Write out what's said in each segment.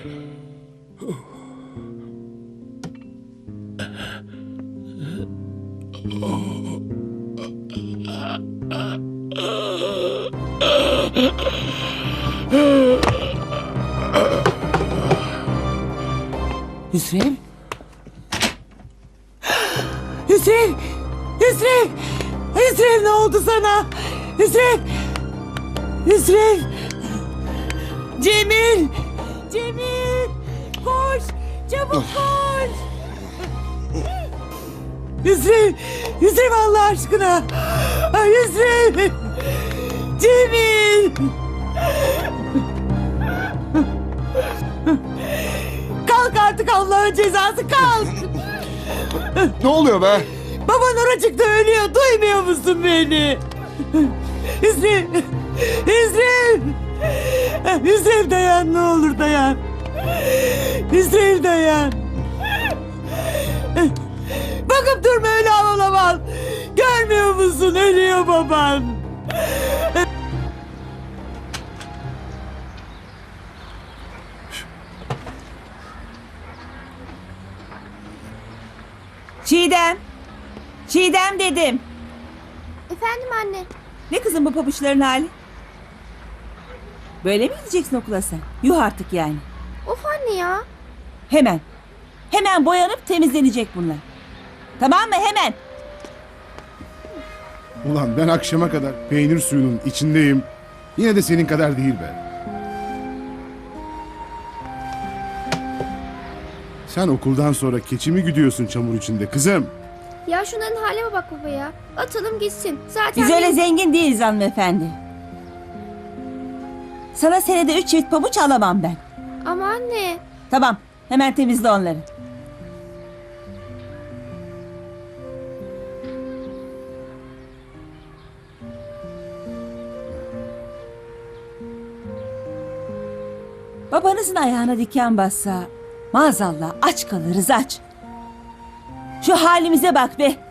Hüsrev? Hüsrev! Hüsrev! Hüsrev ne oldu sana? Hüsrev! Hüsrev! Cemil! Cemil! Koş! Çabuk koş! Hüsrev! Hüsrev Allah aşkına! Ay Hüsrev! Cemil! Kalk artık Allah'ın cezası kalk! Ne oluyor be? Baban oracıkta ölüyor. Duymuyor musun beni? Hüsrev! Hüsrev! Hüsrev dayan ne olur dayan. Hüsrev dayan. Bakıp durma öyle ağlamam. Görmüyor musun? Ölüyor baban. Çiğdem. Çiğdem dedim. Efendim anne. Ne kızım bu pabuçların hali? Böyle mi gideceksin okula sen? Yuh artık yani. Of anne ya. Hemen. Hemen boyanıp temizlenecek bunlar. Tamam mı? Hemen. Ulan ben akşama kadar peynir suyunun içindeyim. Yine de senin kadar değil be. Sen okuldan sonra keçi mi güdüyorsun çamur içinde kızım? Ya şunların halime bak baba ya. Atalım gitsin. Zaten Biz öyle zengin değiliz hanımefendi. Sana senede üç çift pabuç alamam ben. Ama anne. Tamam. Hemen temizle onları. Babanızın ayağına diken bassa maazallah aç kalırız aç. Şu halimize bak be.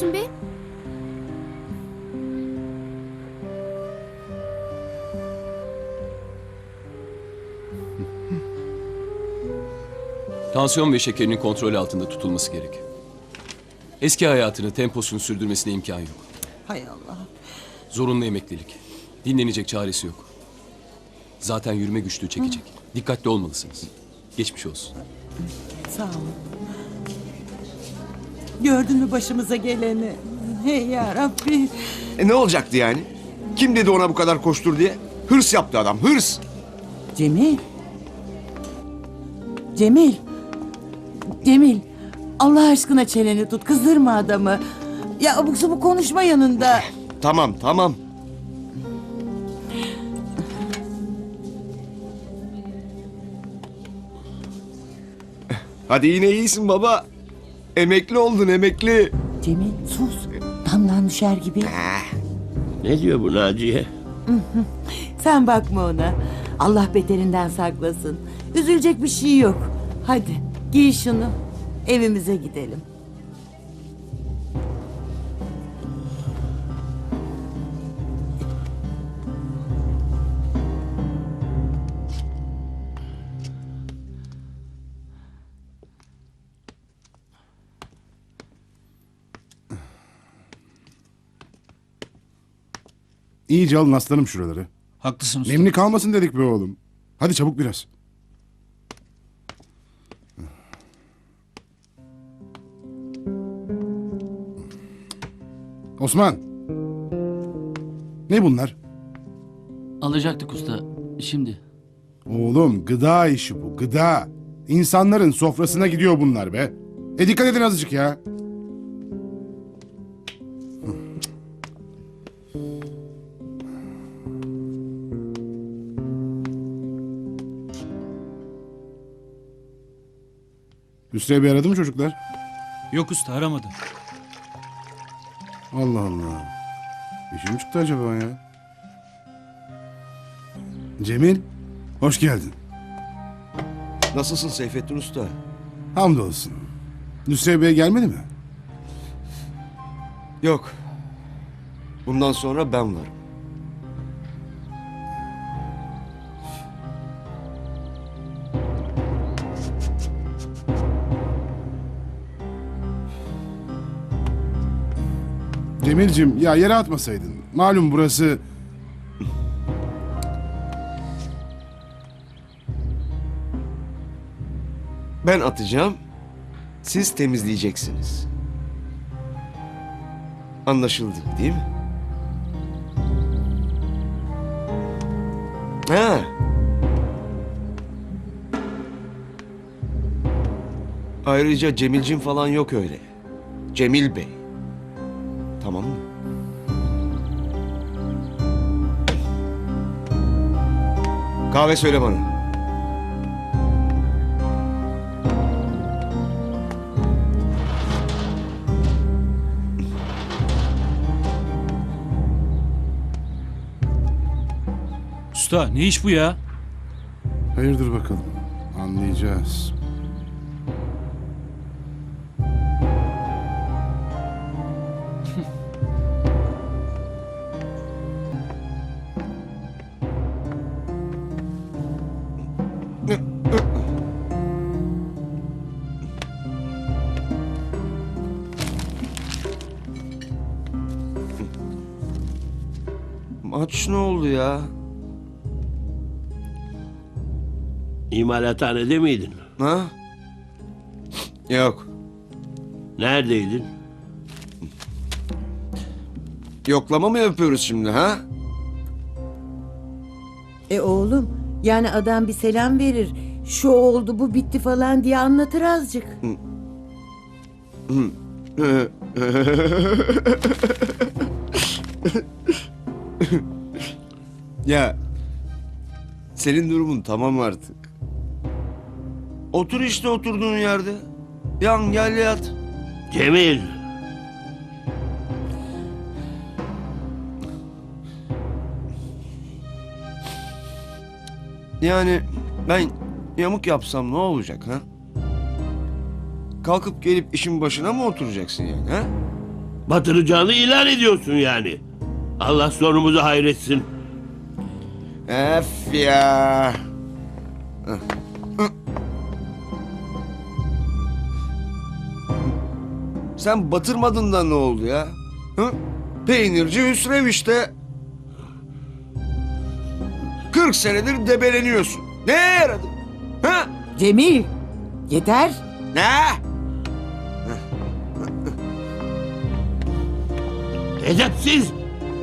Gülüyorsun be? Tansiyon ve şekerinin kontrol altında tutulması gerek. Eski hayatını, temposunu sürdürmesine imkan yok. Hay Allah. Zorunlu emeklilik. Dinlenecek çaresi yok. Zaten yürüme güçlüğü çekecek. Dikkatli olmalısınız. Geçmiş olsun. Sağ ol. Gördün mü başımıza geleni? Hey ya Rabbi. E ne olacaktı yani? Kim dedi ona bu kadar koştur diye? Hırs yaptı adam, hırs. Cemil. Cemil. Cemil. Allah aşkına çeneni tut. Kızdırma adamı. Ya abuk sabuk konuşma yanında. Tamam, tamam. Hadi yine iyisin baba. Emekli oldun, emekli. Cemil sus. Damdan düşer gibi. Ne diyor bu Naciye? Sen bakma ona. Allah beterinden saklasın. Üzülecek bir şey yok. Hadi giy şunu. Evimize gidelim. İyice alın aslanım şuraları. Haklısın usta. Nemli kalmasın dedik be oğlum. Hadi çabuk biraz. Osman. Ne bunlar? Alacaktık usta. Şimdi. Oğlum gıda işi bu gıda. İnsanların sofrasına gidiyor bunlar be. E dikkat edin azıcık ya. Hüsrev Bey aradı mı çocuklar? Yok usta aramadı. Allah Allah. Mi çıktı acaba ya? Cemil, hoş geldin. Nasılsın Seyfettin Usta? Hamdolsun. Nusret Bey gelmedi mi? Yok. Bundan sonra ben varım. Cemil'cim ya yere atmasaydın. Malum burası... Ben atacağım. Siz temizleyeceksiniz. Anlaşıldı değil mi? Ha. Ayrıca Cemilcim falan yok öyle. Cemil Bey. Tamam mı? Kahve söyle bana. Usta ne iş bu ya? Hayırdır bakalım. Anlayacağız. Maç ne oldu ya? İmalathanede miydin? Ha? Yok. Neredeydin? Yoklama mı yapıyoruz şimdi ha? E oğlum yani adam bir selam verir. Şu oldu bu bitti falan diye anlatır azıcık. Ya senin durumun tamam artık. Otur işte oturduğun yerde. Yan gel yat. Cemil. Yani ben yamuk yapsam ne olacak ha? Kalkıp gelip işin başına mı oturacaksın yani ha? Batıracağını ilan ediyorsun yani. Allah sonumuzu hayretsin. Ef ya. Sen batırmadın da ne oldu ya? Hı? Peynirci Hüsrev işte. 40 senedir debeleniyorsun. Ne yaradı? Ha? Cemil yeter. Ne? Edepsiz.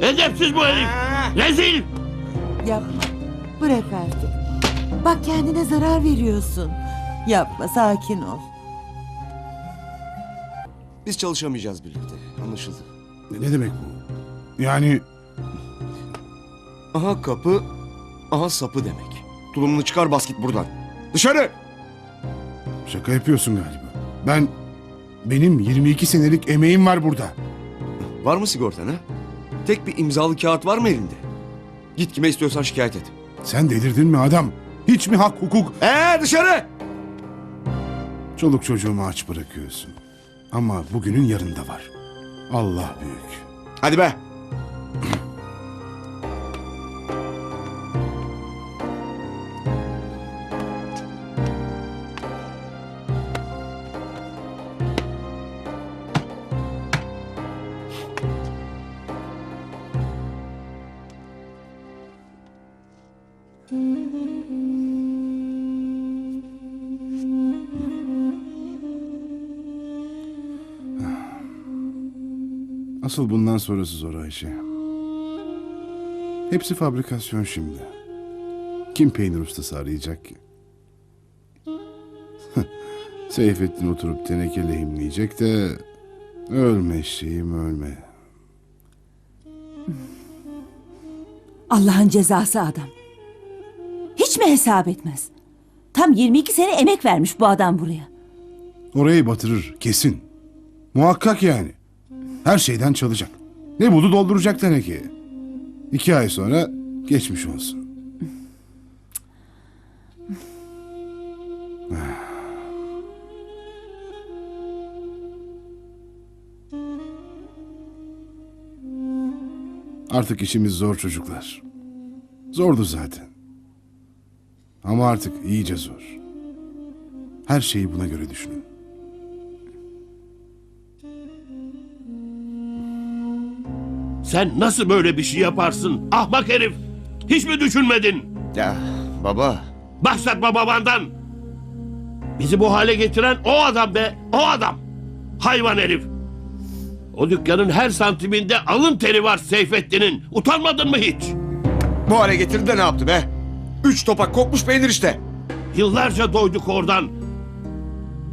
Edepsiz bu herif. Rezil. Yapma. Bırak artık. Bak kendine zarar veriyorsun. Yapma sakin ol. Biz çalışamayacağız birlikte. Anlaşıldı. Ne, ne demek bu? Yani Aha kapı, aha sapı demek. Tulumunu çıkar bas git buradan. Dışarı! şaka yapıyorsun galiba. Ben... Benim 22 senelik emeğim var burada. Var mı sigortan ha? Tek bir imzalı kağıt var mı elinde? Git kime istiyorsan şikayet et. Sen delirdin mi adam? Hiç mi hak hukuk? Ee dışarı! Çoluk çocuğumu aç bırakıyorsun. Ama bugünün yarında var. Allah büyük. Hadi be! Asıl bundan sonrası zor Ayşe. Hepsi fabrikasyon şimdi. Kim peynir ustası arayacak ki? Seyfettin oturup teneke lehimleyecek de... Ölme şeyim ölme. Allah'ın cezası adam. Hiç mi hesap etmez? Tam 22 sene emek vermiş bu adam buraya. Orayı batırır kesin. Muhakkak yani. Her şeyden çalacak. Ne buldu dolduracak tenekeye. İki ay sonra geçmiş olsun. Artık işimiz zor çocuklar. Zordu zaten. Ama artık iyice zor. Her şeyi buna göre düşünün. Sen nasıl böyle bir şey yaparsın? Ahmak herif. Hiç mi düşünmedin? Ya baba. Başlatma babandan. Bizi bu hale getiren o adam be. O adam. Hayvan herif. O dükkanın her santiminde alın teri var Seyfettin'in. Utanmadın mı hiç? Bu hale getirdi de ne yaptı be? Üç topak kokmuş peynir işte. Yıllarca doyduk oradan.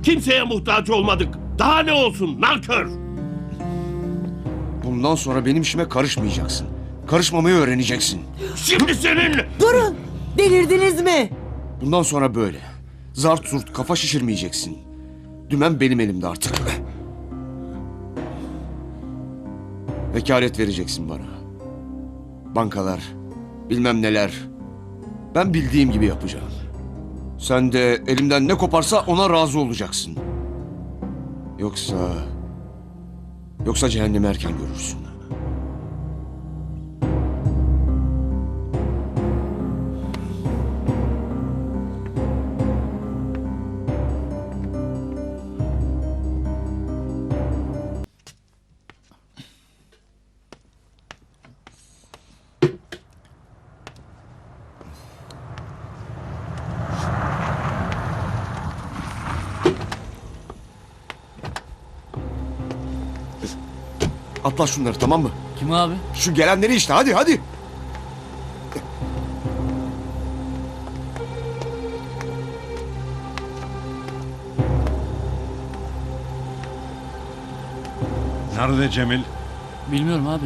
Kimseye muhtaç olmadık. Daha ne olsun nankör. Bundan sonra benim işime karışmayacaksın. Karışmamayı öğreneceksin. Şimdi senin... Durun! Delirdiniz mi? Bundan sonra böyle. Zart zurt kafa şişirmeyeceksin. Dümen benim elimde artık. Vekalet vereceksin bana. Bankalar, bilmem neler. Ben bildiğim gibi yapacağım. Sen de elimden ne koparsa ona razı olacaksın. Yoksa... Yoksa cehennemi erken görürsün. Atla şunları tamam mı? Kim abi? Şu gelenleri işte hadi hadi. Nerede Cemil? Bilmiyorum abi.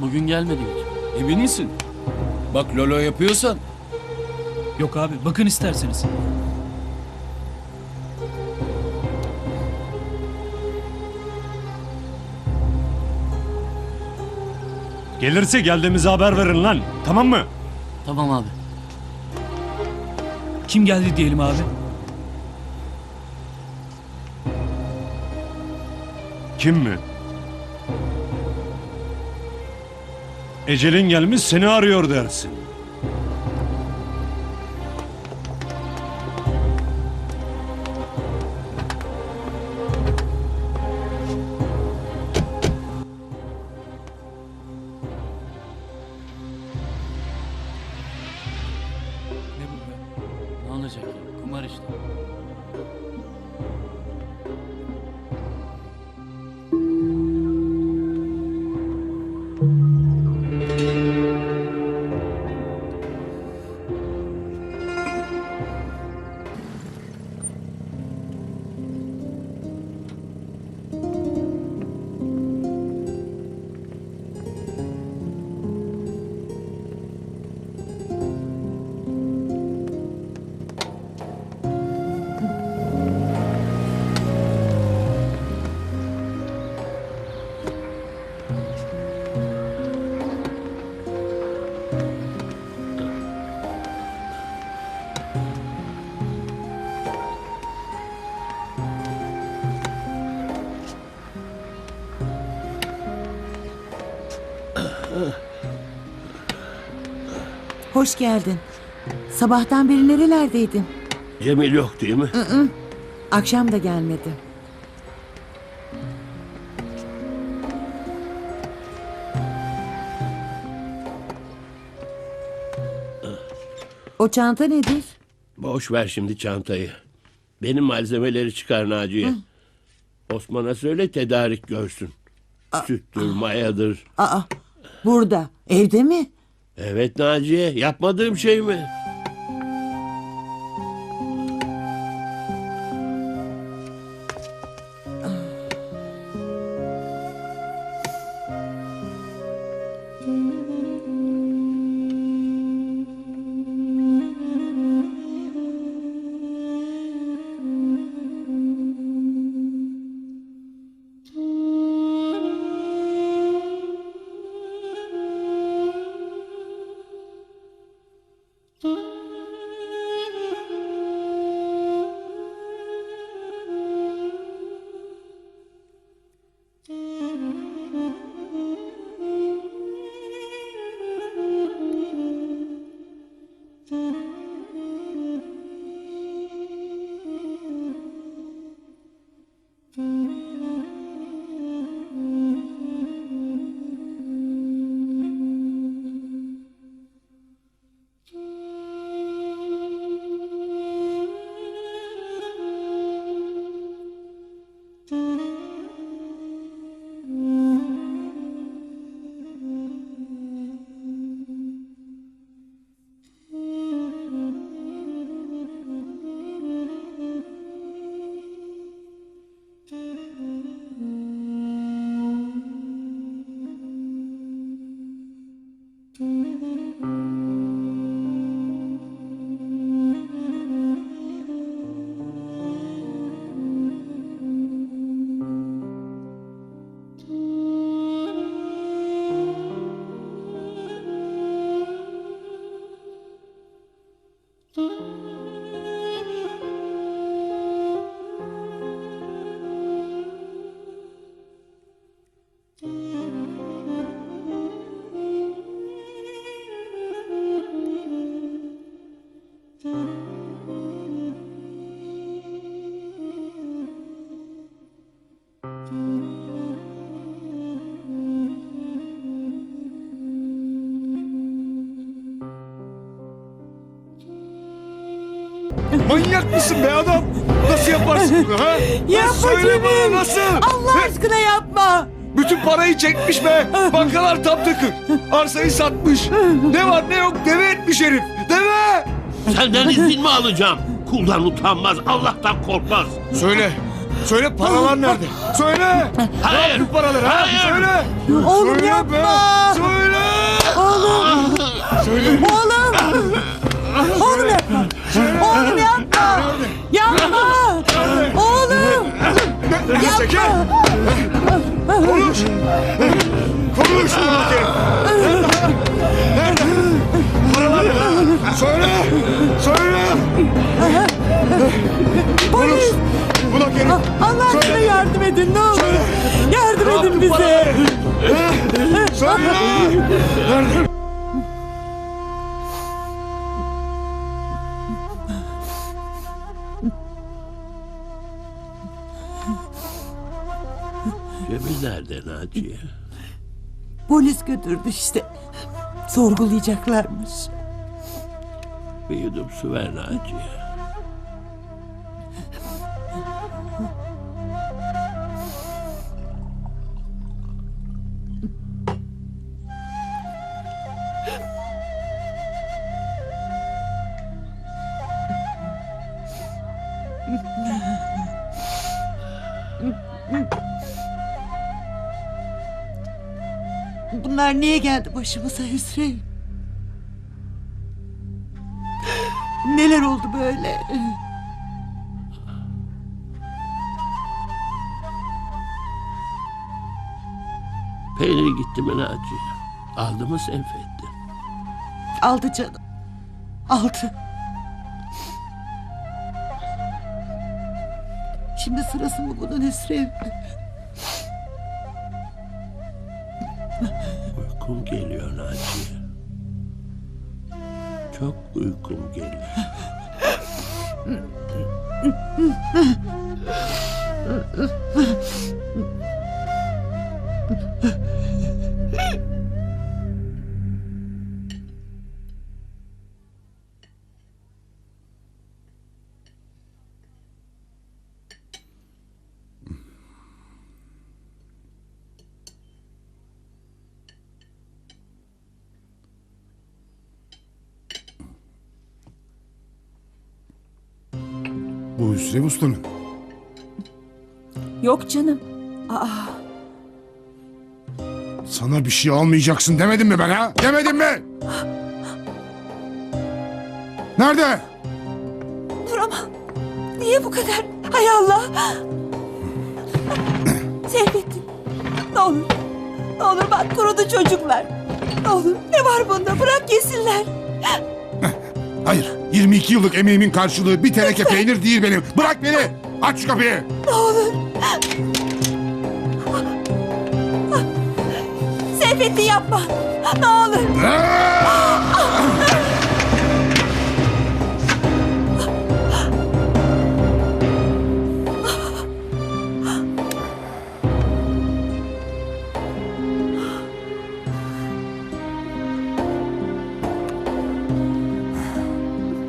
Bugün gelmedi hiç. Emin misin? Bak Lolo yapıyorsan. Yok abi bakın isterseniz. Gelirse geldiğimize haber verin lan. Tamam mı? Tamam abi. Kim geldi diyelim abi? Kim mi? Ecelin gelmiş seni arıyor dersin. Ne olacak ya? Kumar işte. Hoş geldin. Sabahtan beri nerelerdeydin? Cemil yok değil mi? Akşam da gelmedi. O çanta nedir? Boş ver şimdi çantayı. Benim malzemeleri çıkar Naciye. Osman'a söyle tedarik görsün. Süttür, mayadır. Aa, burada. Evde mi? Evet Naciye, yapmadığım şey mi? Mm-hmm. Manyak mısın be adam? Nasıl yaparsın bunu ha? Yapma Söyle bana Cemil. nasıl? Allah aşkına yapma. Bütün parayı çekmiş be. Bankalar tam takır. Arsayı satmış. Ne var ne yok deve etmiş herif. Deve. Senden izin mi alacağım? Kuldan utanmaz, Allah'tan korkmaz. Söyle. Söyle paralar nerede? Söyle. Hayır. Ne yaptın paraları ha? Hayır. Söyle. Oğlum Söyle yapma. Be. Söyle. Oğlum. Söyle. Oğlum. Götürdü işte. Sorgulayacaklarmış. Bir yudum su ver Naciye. Bunlar niye geldi başımıza Hüsrev? Neler oldu böyle? Peynir gitti mi Naciye? Aldı mı Seyfettin? Aldı canım. Aldı. Şimdi sırası mı bunun Hüsrev? Uykum geliyor Naciye. Çok uykum geliyor. Bu Hüsrev Usta'nın. Yok canım. Aa, Sana bir şey almayacaksın demedim mi ben ha? Demedim mi? Nerede? dur ama. Niye bu kadar? Hay Allah. Seyfettin. Ne olur. Ne olur bak kurudu çocuklar. Ne olur ne var bunda bırak yesinler. Hayır. 22 yıllık emeğimin karşılığı bir teneke peynir değil benim. Bırak beni. Aç şu kapıyı. Seyfettin yapma. Ne olur.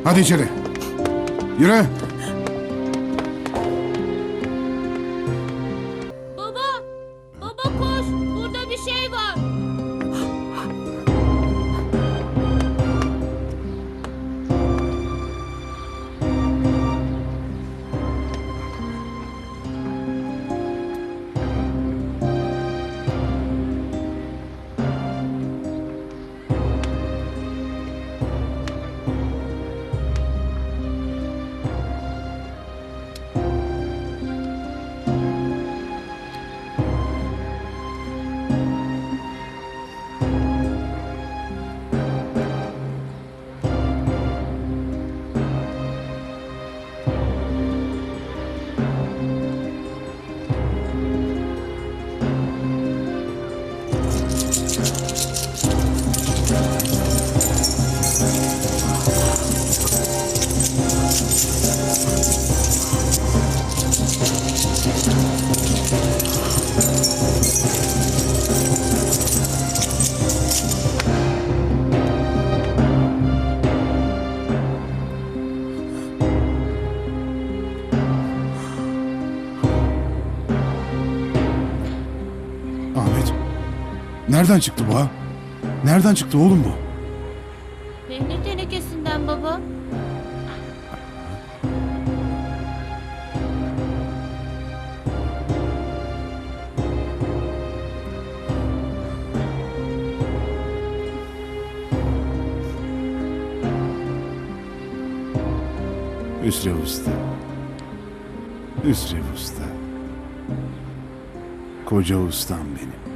Hadi içeri. Yürü. Nereden çıktı bu ha? Nereden çıktı oğlum bu? Peynir tenekesinden baba. Hüsrev Usta. Hüsrev Usta. Koca ustam benim.